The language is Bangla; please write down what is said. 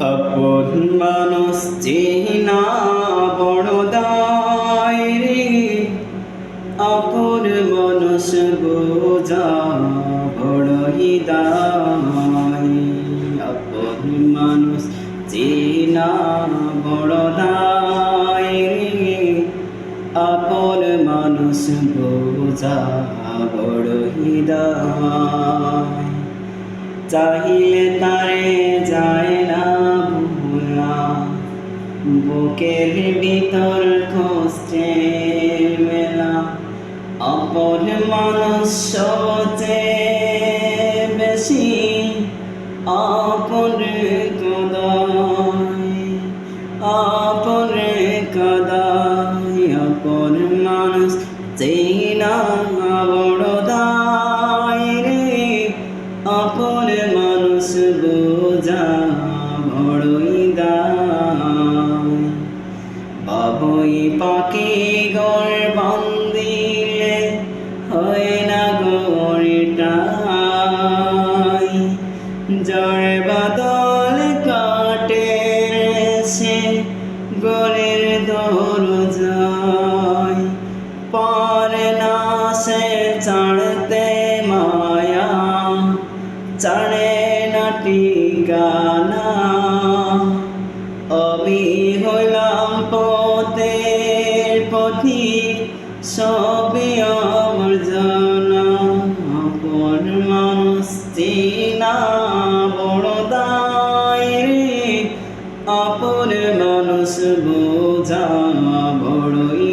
আপন মানুষ চেনা বড় দায় রে আপন মানুষ বোঝা বড় হৃদয় আপন মানুষ চেনা বড় দায় রে আপন মানুষ বোঝা বড় হৃদয় চাহিলে তারে বুকের ভিতর খসছে মেলা। অপর মানুষ বেশি আপন কদায় আপন কদায় আপন মানুষ চেনা বড় দায় রে। আপন মানুষ বোঝা বড়ই বাবুই পাখি গর বান্দিলে হয় না গড়টাই জড় বাদল কাটে সে গরের দর যায় পারে না সে ছাড়তে মায়া, চড়ে না ঠিকানা। সবে আমার জানা আপন মানুষ চেনা বড় দায় রে আপন মানুষ বোঝা বড়ই